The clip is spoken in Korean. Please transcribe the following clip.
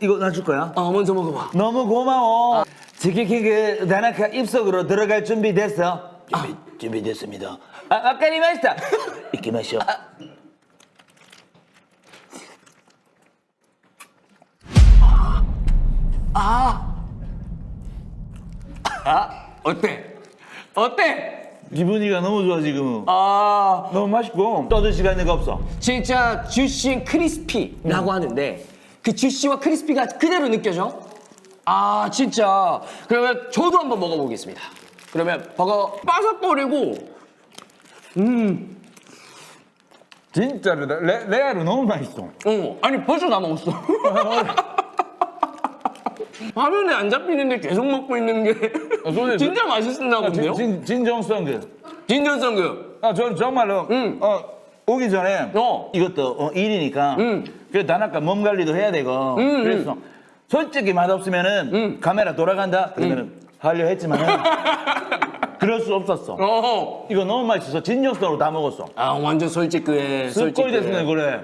이거 나 줄 거야. 어, 먼저 먹어봐. 너무 고마워. 그 다나카 입속으로 들어갈 준비 됐어? 준비 준비됐습니다. 아, 아까리 마시다. 이렇게 마셔. 어때? 어때? 기분이가 너무 좋아 지금. 아, 너무 맛있고 떠들 시간이 없어. 진짜 주시 크리스피라고 하는데 그 주시와 크리스피가 그대로 느껴져? 아, 진짜. 그러면 저도 한번 먹어보겠습니다. 그러면 버거 바삭거리고 진짜로 레, 레아로 너무 맛있어. 어, 아니 벌써 다 먹었어. 화면에 안 잡히는데 계속 먹고 있는 게 소리- 진짜 맛있나 본데요? 진, 진 정성 그. 진정성그. 아, 저는 정말로 응. 어, 오기 전에 어. 이것도 어, 일이니까 응. 그래서 다나카 몸 관리도 해야 되고 응, 그래서 솔직히 맛없으면은 응. 카메라 돌아간다 그러면은 하려 했지만은 그럴 수 없었어. 어. 이거 너무 맛있어서 진정성으로 다 먹었어. 아 완전 솔직해. 습골이 됐네 그래.